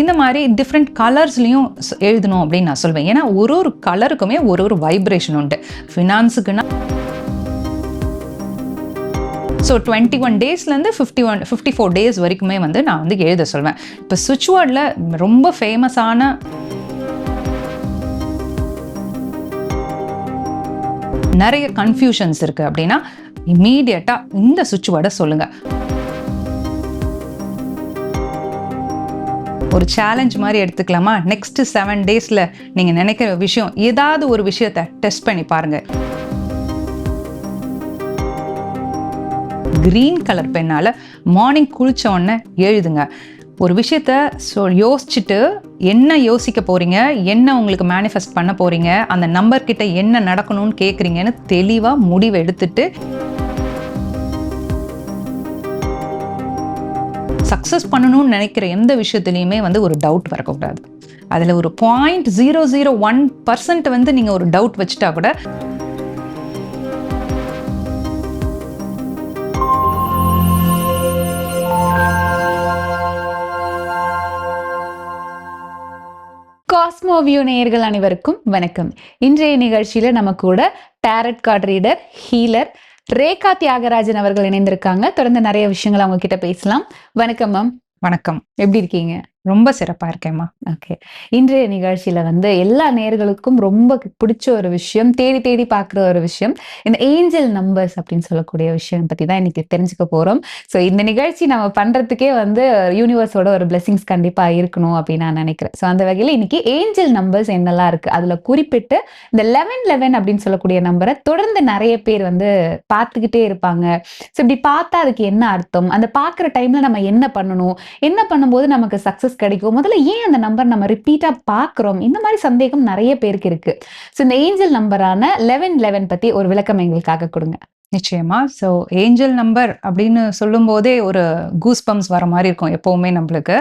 இந்த மாதிரி டிஃப்ரெண்ட் கலர்ஸ்லையும் எழுதணும் அப்படின்னு நான் சொல்வேன். ஏன்னா ஒரு ஒரு கலருக்குமே ஒரு ஒரு வைப்ரேஷன் உண்டு. ஃபினான்ஸுக்குன்னா so twenty one டேஸ்லேருந்து fifty one fifty four days வரைக்குமே வந்து நான் வந்து எழுத சொல்வேன். இப்போ சுவிட்ச் வேர்டில் ரொம்ப ஃபேமஸான நிறைய கன்ஃபியூஷன்ஸ் இருக்குது அப்படின்னா இம்மீடியட்டாக இந்த சுவிட்ச் வேர்டை சொல்லுங்கள் ஒரு சேலஞ்ச் மாதிரி எடுத்துக்கலாமா? நெக்ஸ்ட் செவன் டேஸில் நீங்கள் நினைக்கிற விஷயம் ஏதாவது ஒரு விஷயத்த டெஸ்ட் பண்ணி பாருங்க. க்ரீன் கலர் பெண்ணால் மார்னிங் குளிச்ச உடனே எழுதுங்க. ஒரு விஷயத்த சொல் யோசிச்சுட்டு என்ன யோசிக்க போகிறீங்க என்ன உங்களுக்கு மேனிஃபெஸ்ட் பண்ண போகிறீங்க அந்த நம்பர்கிட்ட என்ன நடக்கணும்னு கேட்குறீங்கன்னு தெளிவாக முடிவு எடுத்துட்டு சக்ஸஸ் பண்ணணும்னு நினைக்கிற எந்த விஷயத்துலையுமே வந்து ஒரு டவுட் வரக்கூடாது. அதில் ஒரு point zero zero one percent வந்து நீங்கள் ஒரு டவுட் வச்சுட்டா கூட காஸ்மோவியூ நேயர்கள் அனைவருக்கும் வணக்கம். இன்றைய நிகழ்ச்சியில நம்ம கூட tarot card reader healer Rekha Thiyagarajan அவர்கள் இணைந்திருக்காங்க. தொடர்ந்து நிறைய விஷயங்கள் அவங்க கிட்ட பேசலாம். வணக்கம் மேம் வணக்கம். எப்படி இருக்கீங்க? ரொம்ப சிறப்பாக இருக்கேம்மா. ஓகே. இன்றைய நிகழ்ச்சியில வந்து எல்லா நேர்களுக்கும் ரொம்ப பிடிச்ச ஒரு விஷயம் தேடி தேடி பார்க்குற ஒரு விஷயம் இந்த ஏஞ்சல் நம்பர்ஸ் அப்படின்னு சொல்லக்கூடிய விஷயம் பத்தி தான் இன்னைக்கு தெரிஞ்சுக்க போறோம். ஸோ இந்த நிகழ்ச்சி நம்ம பண்றதுக்கே வந்து யூனிவர்ஸோட ஒரு பிளெஸிங்ஸ் கண்டிப்பா இருக்கணும் அப்படின்னு நான் நினைக்கிறேன். ஸோ அந்த வகையில் இன்னைக்கு ஏஞ்சல் நம்பர்ஸ் என்னெல்லாம் இருக்கு? அதுல குறிப்பிட்டு இந்த லெவன் லெவன் அப்படின்னு சொல்லக்கூடிய நம்பரை தொடர்ந்து நிறைய பேர் வந்து பார்த்துக்கிட்டே இருப்பாங்க. ஸோ இப்படி பார்த்தா அதுக்கு என்ன அர்த்தம்? அந்த பார்க்குற டைம்ல நம்ம என்ன பண்ணணும்? என்ன பண்ணும்போது நமக்கு சக்ஸஸ் கிடைக்கும். முதல்ல ஏன் அந்த நம்பர் நம்ம ரிப்பீட்டா பார்க்குறோம் இந்த மாதிரி சந்தேகம் நிறைய பேருக்கு இருக்கு. ஸோ இந்த ஏஞ்சல் நம்பரான லெவன் லெவன் பத்தி ஒரு விளக்கம் எங்களுக்காக கொடுங்க. நிச்சயமா. ஸோ ஏஞ்சல் நம்பர் அப்படின்னு சொல்லும்போதே ஒரு கூஸ் பம்ஸ் வர மாதிரி இருக்கும் எப்போவுமே நம்மளுக்கு.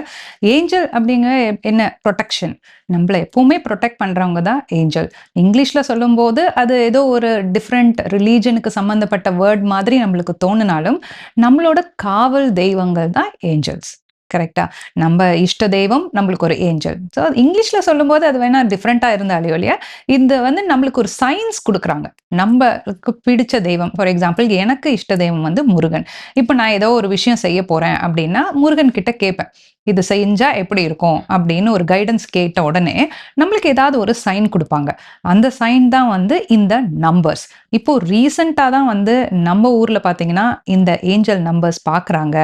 ஏஞ்சல் அப்படிங்க என்ன? ப்ரொடெக்ஷன் நம்மளை எப்பவுமே ப்ரொடெக்ட் பண்ணுறவங்க தான் ஏஞ்சல் இங்கிலீஷில் சொல்லும்போது அது ஏதோ ஒரு டிஃப்ரெண்ட் ரிலீஜனுக்கு சம்மந்தப்பட்ட வேர்ட் மாதிரி நம்மளுக்கு தோணுனாலும் நம்மளோட காவல் தெய்வங்கள் தான் ஏஞ்சல்ஸ் கரெக்டா நம்ம இஷ்ட தெய்வம் நம்மளுக்கு ஒரு ஏஞ்சல் ஸோ இங்கிலீஷில் சொல்லும்போது அது வேணா டிஃப்ரெண்ட்டாக இருந்தாலே இல்லையா இந்த வந்து நம்மளுக்கு ஒரு சயின்ஸ் கொடுக்குறாங்க. நம்மளுக்கு பிடிச்ச தெய்வம். ஃபார் எக்ஸாம்பிள் எனக்கு இஷ்ட தெய்வம் வந்து முருகன். இப்போ நான் ஏதோ ஒரு விஷயம் செய்ய போறேன் அப்படின்னா முருகன் கிட்ட கேட்பேன். இது செஞ்சா எப்படி இருக்கும்? அப்படின்னு ஒரு கைடன்ஸ் கேட்ட உடனே நம்மளுக்கு ஏதாவது ஒரு சைன் கொடுப்பாங்க. அந்த சைன் தான் வந்து இந்த நம்பர்ஸ் இப்போ ரீசண்டாக தான் வந்து நம்ம ஊரில் பார்த்தீங்கன்னா இந்த ஏஞ்சல் நம்பர்ஸ் பார்க்குறாங்க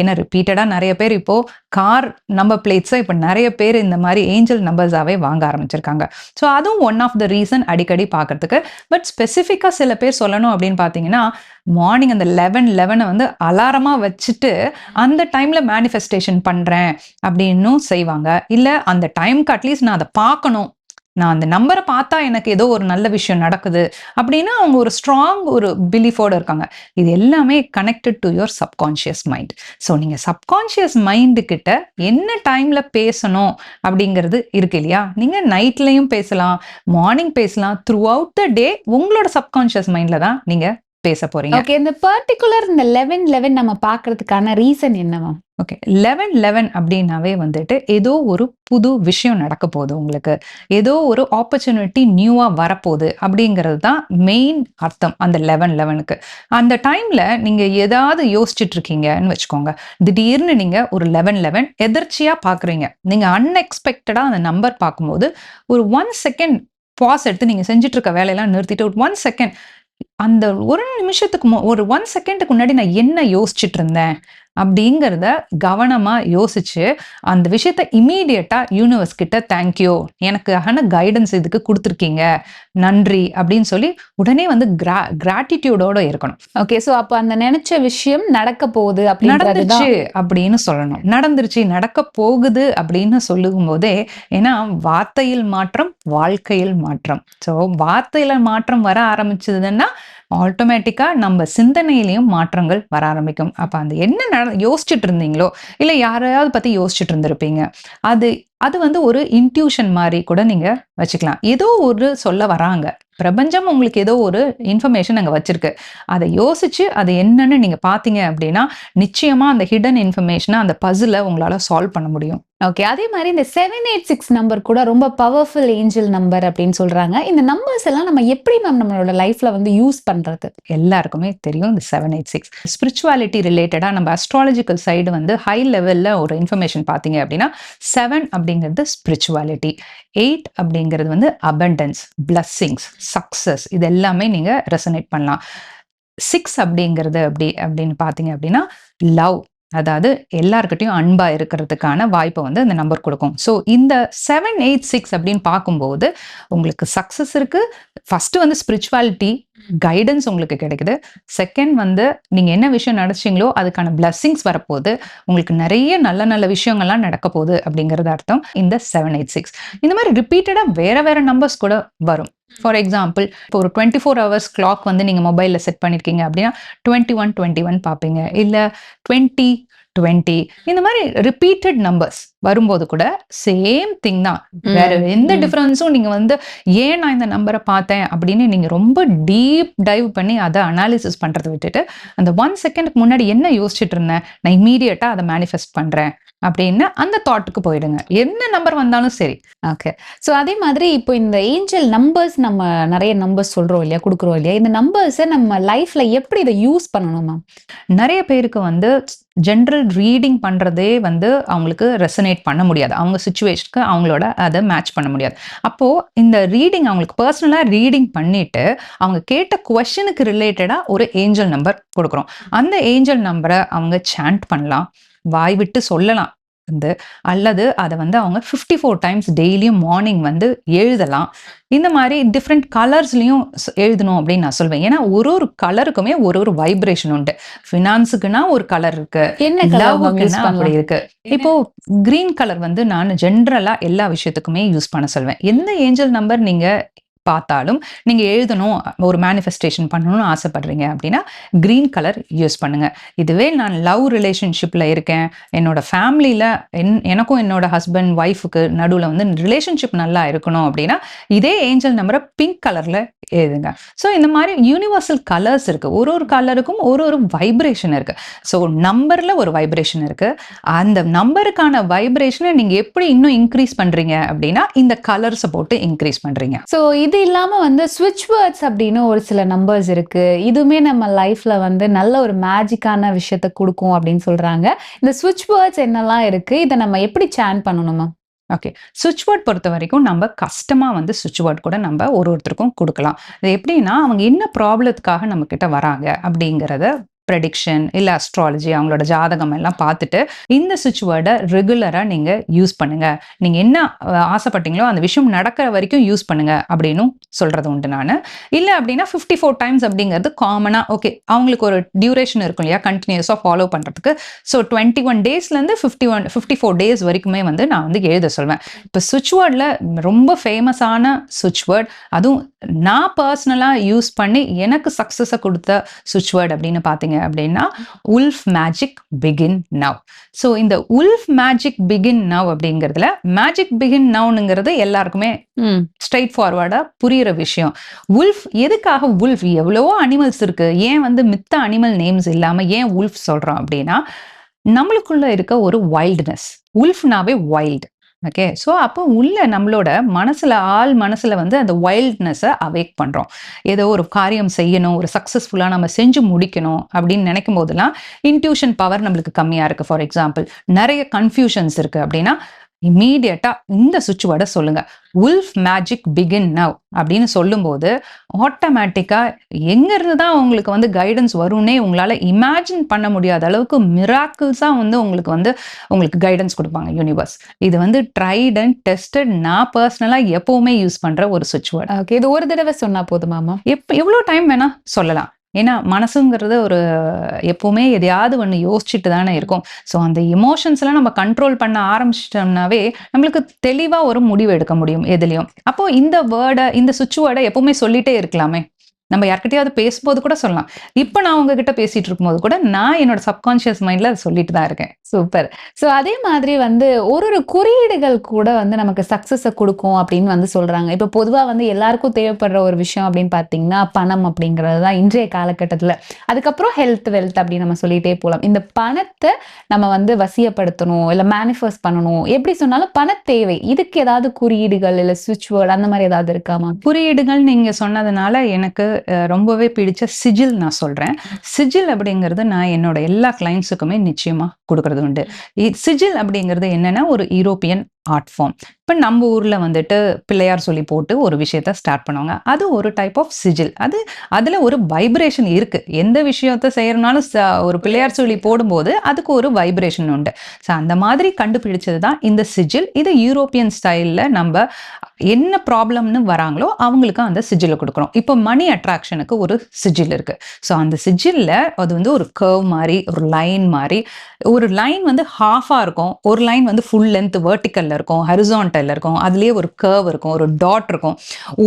ஏன்னா ரிப்பீட்டடாக நிறைய பேர் இப்போ கார் நம்பர் பிளேட்ஸை இப்போ நிறைய பேர் இந்த மாதிரி ஏஞ்சல் நம்பர்ஸாகவே வாங்க ஆரம்பிச்சிருக்காங்க. ஸோ அதுவும் ஒன் ஆஃப் த ரீசன் அடிக்கடி பார்க்கறதுக்கு பட் ஸ்பெசிஃபிக்காக சில பேர் சொல்லணும் அப்படின்னு பார்த்தீங்கன்னா மார்னிங் அந்த லெவன் லெவனை வந்து அலாரமாக வச்சுட்டு அந்த டைமில் மேனிஃபெஸ்டேஷன் பண்ணுறேன் அப்படின்னும் செய்வாங்க. இல்லை அந்த டைம்க்கு அட்லீஸ்ட் நான் அதை பார்க்கணும். நான் அந்த நம்பரை பார்த்தா எனக்கு ஏதோ ஒரு நல்ல விஷயம் நடக்குது அப்படின்னா அவங்க ஒரு ஸ்ட்ராங் ஒரு பிலீஃபோடு இருக்காங்க. இது எல்லாமே connected to your subconscious mind so நீங்கள் சப்கான்ஷியஸ் மைண்டு கிட்ட என்ன டைமில் பேசணும் அப்படிங்கிறது இருக்கு இல்லையா? நீங்கள் நைட்லையும் பேசலாம் மார்னிங் பேசலாம் த்ரூ அவுட் த டே உங்களோட சப்கான்ஷியஸ் மைண்டில் தான் நீங்கள் பேச போறீங்க. ஓகே இந்த பர்டிகுலர் இந்த லெவன் லெவன் நம்ம பார்க்கறதுக்கான ரீசன் என்ன மேம் ஓகே லெவன் லெவன் அப்படின்னாவே வந்துட்டு ஏதோ ஒரு புது விஷயம் நடக்க போகுது உங்களுக்கு. ஏதோ ஒரு ஆப்பர்ச்சுனிட்டி நியூவாக வரப்போகுது அப்படிங்கிறது தான் மெயின் அர்த்தம் அந்த லெவன் லெவனுக்கு அந்த டைமில் நீங்கள் ஏதாவது யோசிச்சுட்டு இருக்கீங்கன்னு வச்சுக்கோங்க. திடீர்னு நீங்கள் ஒரு லெவன் லெவன் எதிர்ச்சியாக பார்க்குறீங்க. நீங்கள் அன்எக்ஸ்பெக்டடாக அந்த நம்பர் பார்க்கும்போது ஒரு ஒன் செகண்ட் பாஸ் எடுத்து நீங்கள் செஞ்சுட்டு இருக்க வேலையெல்லாம் நிறுத்திட்டு ஒரு ஒன் செகண்ட் அந்த ஒரு நிமிஷத்துக்கு மு- ஒரு ஒன் செகண்டுக்கு முன்னாடி நான் என்ன யோசிச்சுட்டு இருந்தேன்? அப்படிங்கிறத கவனமா யோசிச்சு அந்த விஷயத்த இமீடியட்டா யூனிவர்ஸ் கிட்ட தேங்க்யூ எனக்கு ஆன கைடன்ஸ் இதுக்கு கொடுத்துருக்கீங்க நன்றி அப்படின்னு சொல்லி உடனே வந்து கிரா கிராட்டிடியூடோட இருக்கணும். ஓகே சோ அப்ப அந்த நினைச்ச விஷயம் நடக்க போகுது அப்படின்றது நடந்துருச்சு அப்படின்னு சொல்லணும். நடந்துருச்சு நடக்க போகுது அப்படின்னு சொல்லும் போதே ஏன்னா வார்த்தையில் மாற்றம் வாழ்க்கையில் மாற்றம். ஸோ வார்த்தையில மாற்றம் வர ஆரம்பிச்சதுன்னா ஆட்டோமேட்டிக்காக நம்ம சிந்தனையிலையும் மாற்றங்கள் வர ஆரம்பிக்கும். அப்போ அந்த என்ன நட யோசிச்சுட்டு இருந்தீங்களோ இல்லை யாரையாவது பற்றி யோசிச்சுட்டு இருந்திருப்பீங்க அது அது வந்து ஒரு இன்ட்யூஷன் மாதிரி கூட நீங்கள் வச்சுக்கலாம். ஏதோ ஒரு சொல்ல வராங்க. பிரபஞ்சம் உங்களுக்கு ஏதோ ஒரு இன்ஃபர்மேஷன் அங்க வச்சிருக்கு. அதை யோசிச்சு அது என்னன்னு நீங்க பாத்தீங்க அப்படின்னா நிச்சயமா அந்த ஹிடன் இன்ஃபர்மேஷனை அந்த பசில உங்களால சால்வ் பண்ண முடியும். ஓகே அதே மாதிரி இந்த செவன் எயிட் சிக்ஸ் நம்பர் கூட ரொம்ப பவர்ஃபுல் ஏஞ்சல் நம்பர் அப்படின்னு சொல்றாங்க. இந்த நம்பர்ஸ் எல்லாம் நம்ம எப்படி மேம் நம்மளோட லைஃப்ல வந்து யூஸ் பண்றது? எல்லாருக்குமே தெரியும் இந்த செவன் எயிட் சிக்ஸ் ஸ்பிரிச்சுவாலிட்டி ரிலேட்டடாக நம்ம அஸ்ட்ராலஜிக்கல் சைடு வந்து ஹை லெவலில் ஒரு இன்ஃபர்மேஷன் பார்த்தீங்க அப்படின்னா செவன் அப்படிங்கிறது ஸ்பிரிச்சுவாலிட்டி எயிட் அப்படிங்கிறது வந்து அபண்டன்ஸ் பிளஸ்ஸிங்ஸ் சக்ஸஸ் இது எல்லாமே நீங்கள் ரெசனேட் பண்ணலாம். சிக்ஸ் அப்படிங்கிறது அப்படி அப்படின்னு பார்த்தீங்க அப்படின்னா லவ் அதாவது எல்லாருக்கிட்டையும் அன்பா இருக்கிறதுக்கான வாய்ப்பை வந்து இந்த நம்பர் கொடுக்கும். ஸோ இந்த செவன் எயிட் சிக்ஸ் அப்படின்னு பார்க்கும்போது உங்களுக்கு சக்ஸஸ் இருக்கு. ஃபர்ஸ்ட் வந்து ஸ்பிரிச்சுவாலிட்டி கைடன்ஸ் உங்களுக்கு கிடைக்குது. செகண்ட் வந்து நீங்க என்ன விஷயம் நினைச்சீங்களோ அதுக்கான பிளஸ்ஸிங்ஸ் வரப்போகுது. உங்களுக்கு நிறைய நல்ல நல்ல விஷயங்கள்லாம் நடக்க போகுது அப்படிங்கிறது அர்த்தம். இந்த செவன் எயிட் சிக்ஸ் இந்த மாதிரி ரிப்பீட்டடாக வேற வேற நம்பர்ஸ் கூட வரும். ஃபார் எக்ஸாம்பிள் இப்போ ஒரு டுவெண்ட்டி ஃபோர் ஹவர்ஸ் கிளாக் வந்து நீங்கள் மொபைலில் செட் பண்ணியிருக்கீங்க அப்படின்னா டுவெண்ட்டி ஒன் டுவெண்ட்டி ஒன் பார்ப்பீங்க. இல்லை டுவெண்ட்டி டுவெண்ட்டி இந்த மாதிரி ரிப்பீட்டட் நம்பர்ஸ் வரும்போது கூட சேம் திங் தான். வேற எந்த. டிஃபரன்ஸும் நீங்க வந்து ஏன் நான் இந்த நம்பரை பார்த்தேன்? அப்படின்னு நீங்க ரொம்ப டீப் டைவ் பண்ணி அதை அனாலிசிஸ் பண்றதை விட்டுட்டு அந்த ஒன் செகண்டுக்கு முன்னாடி என்ன யோசிச்சுட்டு இருந்தேன்? நான் இமீடியட்டா அதை மேனிஃபெஸ்ட் பண்றேன். அப்படின்னு அந்த தாட்டுக்கு போயிடுங்க. என்ன நம்பர் வந்தாலும் சரி. ஓகே ஸோ அதே மாதிரி இப்போ இந்த ஏஞ்சல் நம்பர்ஸ் நம்ம நிறைய நம்பர்ஸ் சொல்றோம் இல்லையா கொடுக்குறோம் இல்லையா இந்த நம்பர்ஸை நம்ம லைஃப்ல எப்படி இதை யூஸ் பண்ணணும் மேம் நிறைய பேருக்கு வந்து ஜென்ரல் ரீடிங் பண்றதே வந்து அவங்களுக்கு ரெசனேட் பண்ண முடியாது. அவங்க சுச்சுவேஷனுக்கு அவங்களோட அதை மேட்ச் பண்ண முடியாது. அப்போ இந்த ரீடிங் அவங்களுக்கு பர்சனலா ரீடிங் பண்ணிட்டு அவங்க கேட்ட கொஷனுக்கு ரிலேட்டடா ஒரு ஏஞ்சல் நம்பர் கொடுக்குறோம். அந்த ஏஞ்சல் நம்பரை அவங்க சாண்ட் பண்ணலாம். வாய் விட்டு சொல்லலாம். வந்து அல்லது அதை வந்து அவங்க ஃபிஃப்டி ஃபோர் டைம்ஸ் டெய்லியும் மார்னிங் வந்து எழுதலாம். இந்த மாதிரி டிஃப்ரெண்ட் கலர்ஸ்லையும் எழுதணும் அப்படின்னு நான் சொல்வேன். ஏன்னா ஒரு ஒரு கலருக்குமே ஒரு ஒரு வைப்ரேஷன் உண்டு. ஃபினான்ஸுக்குன்னா ஒரு கலர் இருக்கு. என்ன அப்படி இருக்கு. இப்போ கிரீன் கலர் வந்து நான் ஜென்ரலா எல்லா விஷயத்துக்குமே யூஸ் பண்ண சொல்வேன். எந்த ஏஞ்சல் நம்பர் நீங்க பார்த்தாலும் நீங்கள் எழுதணும் ஒரு மேனிஃபெஸ்டேஷன் பண்ணணும்னு ஆசைப்படுறீங்க அப்படின்னா கிரீன் கலர் யூஸ் பண்ணுங்க. இதுவே நான் லவ் ரிலேஷன்ஷிப்பில் இருக்கேன். என்னோட ஃபேமிலியில் என் எனக்கும் என்னோட ஹஸ்பண்ட் ஒய்ஃபுக்கு நடுவில் வந்து ரிலேஷன்ஷிப் நல்லா இருக்கணும் அப்படின்னா இதே ஏஞ்சல் நம்பரை பிங்க் கலரில் எழுதுங்க. ஸோ இந்த மாதிரி யூனிவர்சல் கலர்ஸ் இருக்குது ஒரு ஒரு கலருக்கும் ஒரு ஒரு வைப்ரேஷன் இருக்குது ஸோ நம்பரில் ஒரு வைப்ரேஷன் இருக்குது அந்த நம்பருக்கான வைப்ரேஷனை நீங்கள் எப்படி இன்னும் இன்க்ரீஸ் பண்ணுறீங்க அப்படின்னா இந்த கலர்ஸை போட்டு இன்க்ரீஸ் பண்ணுறீங்க ஸோ இது இல்லாமல் வந்து ஸ்விட்ச் வேர்ட்ஸ் அப்படின்னு ஒரு சில நம்பர்ஸ் இருக்கு. இதுவுமே நம்ம லைஃப்ல வந்து நல்ல ஒரு மேஜிக்கான விஷயத்த கொடுக்கும் அப்படின்னு சொல்றாங்க. இந்த ஸ்விட்ச் வேர்ட்ஸ் என்னெல்லாம் இருக்கு? இதை நம்ம எப்படி சேன் பண்ணணுமா ஓகே சுவிட்ச் வேர்ட் பொறுத்த வரைக்கும் நம்ம கஷ்டமாக வந்து சுவிட்ச் வேர்ட் கூட நம்ம ஒரு ஒருத்தருக்கும் கொடுக்கலாம். அது எப்படின்னா அவங்க என்ன ப்ராப்ளத்துக்காக நம்மக்கிட்ட வராங்க அப்படிங்கிறத ப்ரெடிக்ஷன் இல்லை அஸ்ட்ராலஜி அவங்களோட ஜாதகம் எல்லாம் பார்த்துட்டு இந்த சுவிட்ச் வேர்டை ரெகுலராக நீங்கள் யூஸ் பண்ணுங்கள் நீங்கள் என்ன ஆசைப்பட்டீங்களோ அந்த விஷயம் நடக்கிற வரைக்கும் யூஸ் பண்ணுங்கள் அப்படின்னும் சொல்கிறது உண்டு நான். இல்லை அப்படின்னா ஃபிஃப்டி ஃபோர் டைம்ஸ் அப்படிங்கிறது காமனாக ஓகே அவங்களுக்கு ஒரு டியூரேஷன் இருக்கும் இல்லையா கண்டினியூஸாக ஃபாலோ பண்ணுறதுக்கு so twenty one டேஸ்லேருந்து fifty one fifty four days வரைக்குமே வந்து நான் வந்து எழுத சொல்வேன். இப்போ சுவிட்ச் வேர்டில் ரொம்ப ஃபேமஸான சுவிட்ச் வேர்ட் அதுவும் நான் பர்சனலாக யூஸ் பண்ணி எனக்கு சக்ஸஸை கொடுத்த சுவிட்ச் வேர்ட் அப்படின்னு பார்த்தீங்க அப்படின்னா wolf magic begin now so இந்த உல்ஃப் மேஜிக் பிகின் நவ் அப்படிங்கிறதுல மேஜிக் பிகின் நவ்னுங்கிறது எல்லாருக்குமே ஸ்ட்ரைட் ஃபார்வர்டாக புரியிற விஷயம். உல்ஃப் எதுக்காக உல்ஃப் எவ்வளவோ அனிமல்ஸ் இருக்கு. ஏன் வந்து மித்த அனிமல் நேம்ஸ் இல்லாமல் ஏன் உல்ஃப் சொல்கிறோம் அப்படின்னா நம்மளுக்குள்ள இருக்க ஒரு வைல்ட்னஸ் உல்ஃப்னாவே வைல்டு ஓகே ஸோ அப்போ உள்ள நம்மளோட மனசுல ஆள் மனசுல வந்து அந்த வைல்ட்னஸை அவேக் பண்றோம். ஏதோ ஒரு காரியம் செய்யணும் ஒரு சக்ஸஸ்ஃபுல்லாக நம்ம செஞ்சு முடிக்கணும் அப்படின்னு நினைக்கும் போதெல்லாம் இன்ட்யூஷன் பவர் நம்மளுக்கு கம்மியா இருக்கு. ஃபார் எக்ஸாம்பிள் நிறைய கன்ஃபியூஷன்ஸ் இருக்கு அப்படின்னா இம்மீடியட்டா இந்த சுவிட்ச் வேர்டை சொல்லுங்க. உல்ஃப் மேஜிக் பிகின் நவ் அப்படின்னு சொல்லும்போது ஆட்டோமேட்டிக்கா எங்க இருந்து தான் உங்களுக்கு வந்து கைடன்ஸ் வரும்னே உங்களால இமேஜின் பண்ண முடியாத அளவுக்கு மிராக்கிள்ஸா வந்து உங்களுக்கு வந்து உங்களுக்கு கைடன்ஸ் கொடுப்பாங்க யூனிவர்ஸ் இது வந்து ட்ரைட் அண்ட் டெஸ்டட் நான் பர்சனலா எப்பவுமே யூஸ் பண்ற ஒரு சுவிட்ச் வேர்டு. ஓகே இது ஒரு தடவை சொன்னா போதுமா மேம் எப்ப எவ்வளோ டைம் வேணா சொல்லலாம். ஏன்னா மனசுங்கிறது ஒரு எப்பவுமே எதையாவது ஒன்று யோசிச்சுட்டு தானே இருக்கும். ஸோ அந்த எமோஷன்ஸ் எல்லாம் நம்ம கண்ட்ரோல் பண்ண ஆரம்பிச்சிட்டோம்னாவே நம்மளுக்கு தெளிவா ஒரு முடிவு எடுக்க முடியும் எதுலையும். அப்போ இந்த வேர்டை இந்த சுவிட்ச் வேர்டை எப்பவுமே சொல்லிட்டே இருக்கலாமே. நம்ம யார்கிட்டயாவது பேசும்போது கூட சொல்லலாம். இப்போ நான் உங்ககிட்ட பேசிட்டு இருக்கும்போது கூட நான் என்னோட சப்கான்ஷியஸ் மைண்ட்ல அதை சொல்லிட்டு தான் இருக்கேன். சூப்பர் ஸோ அதே மாதிரி வந்து ஒரு ஒரு குறியீடுகள் கூட வந்து நமக்கு சக்ஸஸை கொடுக்கும் அப்படின்னு வந்து சொல்றாங்க. இப்போ பொதுவாக வந்து எல்லாருக்கும் தேவைப்படுற ஒரு விஷயம் அப்படின்னு பார்த்தீங்கன்னா பணம் அப்படிங்கிறது தான் இன்றைய காலகட்டத்தில். அதுக்கப்புறம் ஹெல்த் வெல்த் அப்படின்னு நம்ம சொல்லிட்டே போகலாம் இந்த பணத்தை நம்ம வந்து வசியப்படுத்தணும் இல்லை மேனிஃபெஸ்ட் பண்ணணும். எப்படி சொன்னாலும் பண தேவை. இதுக்கு ஏதாவது குறியீடுகள் இல்லை சுவிட்ச் வேர்டு அந்த மாதிரி ஏதாவது இருக்காமா குறியீடுகள் நீங்க சொன்னதுனால எனக்கு ரொம்பவே பிடிச்ச சிஜில் நான் சொல்றேன். சிஜில் அப்படிங்கிறது நான் என்னோட எல்லா கிளைண்ட்ஸுக்குமே நிச்சயமா கொடுக்கறது உண்டு. சிஜில் அப்படிங்கிறது என்னன்னா ஒரு யூரோப்பியன் ஆர்ட் ஃபார்ம் இப்போ நம்ம ஊரில் வந்துட்டு பிள்ளையார் சொல்லி போட்டு ஒரு விஷயத்த ஸ்டார்ட் பண்ணுவாங்க. அது ஒரு டைப் ஆஃப் சிஜில் அது அதில் ஒரு வைப்ரேஷன் இருக்குது எந்த விஷயத்த செய்கிறனாலும் ச- ஒரு பிள்ளையார் சொல்லி போடும்போது அதுக்கு ஒரு வைப்ரேஷன் உண்டு. ஸோ அந்த மாதிரி கண்டுபிடிச்சது தான் இந்த சிஜில் இது யூரோப்பியன் ஸ்டைலில் நம்ம என்ன ப்ராப்ளம்னு வராங்களோ அவங்களுக்கு அந்த சிஜிலை கொடுக்குறோம் இப்போ மணி அட்ராக்ஷனுக்கு ஒரு சிஜில் இருக்குது ஸோ அந்த சிஜிலில் அது வந்து ஒரு கர்வ் மாதிரி ஒரு லைன் மாதிரி. ஒரு லைன் வந்து ஹாஃபாக இருக்கும். ஒரு லைன் வந்து ஃபுல் லென்த் வேர்ட்டிக்கலில் இருக்கும் ஹரிசான்டல்ல இருக்கும் அதுலேயே ஒரு கர்வ் இருக்கும் ஒரு டாட் இருக்கும்.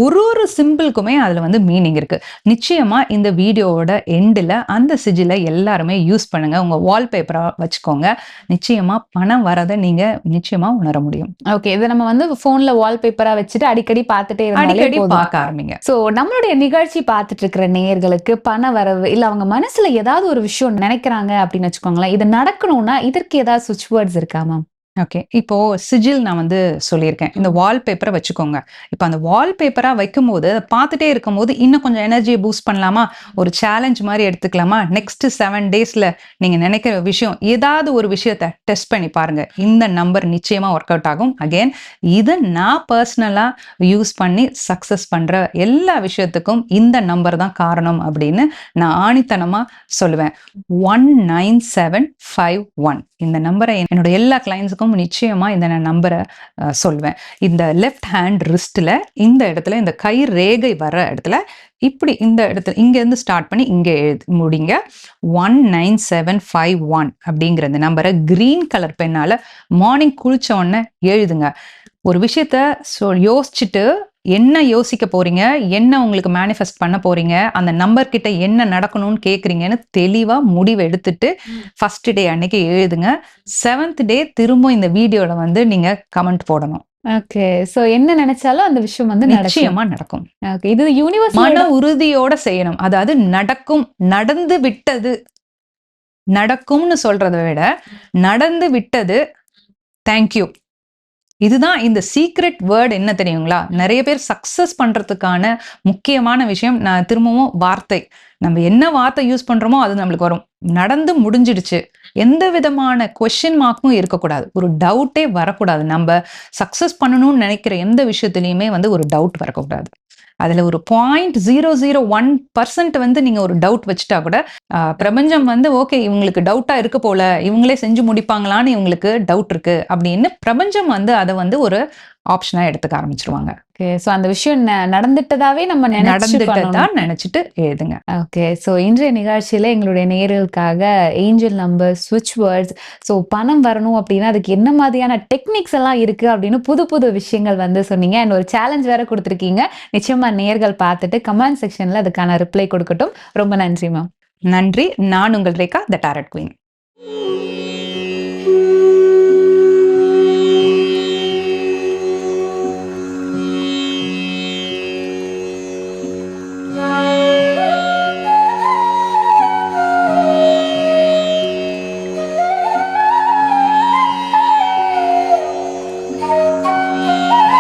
ஒரு ஒரு சிம்பிளுக்குமே அதில் வந்து மீனிங் இருக்கு. நிச்சயமா இந்த வீடியோவோட எண்டில் அந்த சிஜிலை எல்லாருமே யூஸ் பண்ணுங்க. உங்க வால்பேப்பராக வச்சுக்கோங்க. நிச்சயமா பணம் வரதை நீங்க நிச்சயமா உணர முடியும். ஓகே இதை நம்ம வந்து ஃபோன்ல வால்பேப்பரா வச்சுட்டு அடிக்கடி பார்த்துட்டே அடிக்கடி பார்க்க ஆரம்பிங்க. சோ நம்மளுடைய நிகழ்ச்சி பார்த்துட்டு இருக்கிற நேயர்களுக்கு பண வரவு இல்ல அவங்க மனசுல ஏதாவது ஒரு விஷயம் நினைக்கிறாங்க அப்படின்னு வச்சுக்கோங்களேன். இது நடக்கணும்னா இதற்கு ஏதாவது சுவிட்ச் வேர்ட்ஸ் இருக்கா மேம் ஓகே இப்போ சிஜில் நான் வந்து சொல்லியிருக்கேன். இந்த வால்பேப்பரை வச்சுக்கோங்க. இப்போ அந்த வால்பேப்பரா வைக்கும்போது அதை பார்த்துட்டே இருக்கும்போது இன்னும் கொஞ்சம் எனர்ஜியை பூஸ்ட் பண்ணலாமா? ஒரு சேலஞ்ச் மாதிரி எடுத்துக்கலாமா? நெக்ஸ்ட் செவன் டேஸ்ல நீங்க நினைக்கிற விஷயம் ஏதாவது ஒரு விஷயத்த டெஸ்ட் பண்ணி பாருங்க. இந்த நம்பர் நிச்சயமா ஒர்க் அவுட் ஆகும். அகைன் இதை நான் பர்சனலா யூஸ் பண்ணி சக்சஸ் பண்ற எல்லா விஷயத்துக்கும் இந்த நம்பர் தான் காரணம் அப்படின்னு நான் ஆணித்தனமா சொல்லுவேன். One nine seven five one இந்த நம்பரை என்னோட எல்லா கிளைண்ட்ஸுக்கும் நிச்சயமாக இந்த நான் நம்பரை சொல்வேன். இந்த லெஃப்ட் ஹேண்ட் ரிஸ்ட்டில் இந்த இடத்துல இந்த கை ரேகை வர இடத்துல இப்படி இந்த இடத்துல இங்கேருந்து ஸ்டார்ட் பண்ணி இங்கே எழுது முடிங்க. One nine seven five one அப்படிங்கிற இந்த நம்பரை க்ரீன் கலர் பெண்ணால் மார்னிங் குளித்த உடனே எழுதுங்க. ஒரு விஷயத்த சொ யோசிச்சுட்டு என்ன யோசிக்க போறீங்க? என்ன உங்களுக்கு மேனிஃபெஸ்ட் பண்ண போறீங்க? அந்த நம்பர் கிட்ட என்ன நடக்கணும்னு கேக்குறீங்கன்னு தெளிவா முடிவு எடுத்துட்டு ஃபர்ஸ்ட் டே அன்னைக்கு எழுதுங்க. செவன்த் டே திரும்ப இந்த வீடியோல வந்து நீங்க கமெண்ட் போடணும். ஓகே சோ என்ன நினைச்சாலும் அந்த விஷயம் வந்து நிச்சயமா நடக்கும். இது யூனிவர்ஸ் மன உறுதியோட செய்யணும். அதாவது நடக்கும் நடந்து விட்டது நடக்கும்னு சொல்றதை விட நடந்து விட்டது தேங்க்யூ இதுதான் இந்த சீக்ரெட் வேர்ட் என்ன தெரியுங்களா? நிறைய பேர் சக்சஸ் பண்றதுக்கான முக்கியமான விஷயம். நான் திரும்பவும் வார்த்தை. நம்ம என்ன வார்த்தை யூஸ் பண்றோமோ அது நம்மளுக்கு வரும். நடந்து முடிஞ்சிடுச்சு. எந்த விதமான கொஷின் மார்க்கும் இருக்கக்கூடாது. ஒரு டவுட்டே வரக்கூடாது. நம்ம சக்சஸ் பண்ணணும்னு நினைக்கிற எந்த விஷயத்துலையுமே வந்து ஒரு டவுட் வரக்கூடாது. அதுல ஒரு point zero zero one percent வந்து நீங்க ஒரு டவுட் வச்சுட்டா கூட பிரபஞ்சம் வந்து ஓகே இவங்களுக்கு டவுட்டா இருக்கு போல இவங்களே செஞ்சு முடிப்பாங்களான்னு இவங்களுக்கு டவுட் இருக்கு. அப்படின்னு பிரபஞ்சம் வந்து அதை வந்து ஒரு ஆப்ஷனா எடுத்துக்க ஆரம்பிச்சிருவாங்க. ஓகே சோ அந்த விஷயம் நடந்துட்டதாவே நம்ம நினைச்சு நடந்துட்டதா பண்ணணும் நினைச்சிட்டு எழுதுங்க. ஓகே ஸோ இன்றைய நிகழ்ச்சியில் எங்களுடைய நேயர்களுக்காக ஏஞ்சல் நம்பர் ஸ்விட்ச் வேர்ட்ஸ் ஸோ பணம் வரணும் அப்படின்னா அதுக்கு என்ன மாதிரியான டெக்னிக்ஸ் எல்லாம் இருக்கு அப்படின்னு புது புது விஷயங்கள் வந்து சொன்னீங்க. அண்ட் ஒரு சேலஞ்ச் வேற கொடுத்துருக்கீங்க. நிச்சயமா நேயர்கள் பார்த்துட்டு கமெண்ட் செக்ஷன்ல அதுக்கான ரிப்ளை கொடுக்கட்டும். ரொம்ப நன்றி மேம் நன்றி. நான் உங்கள் ரேகா த டாரட் குயின்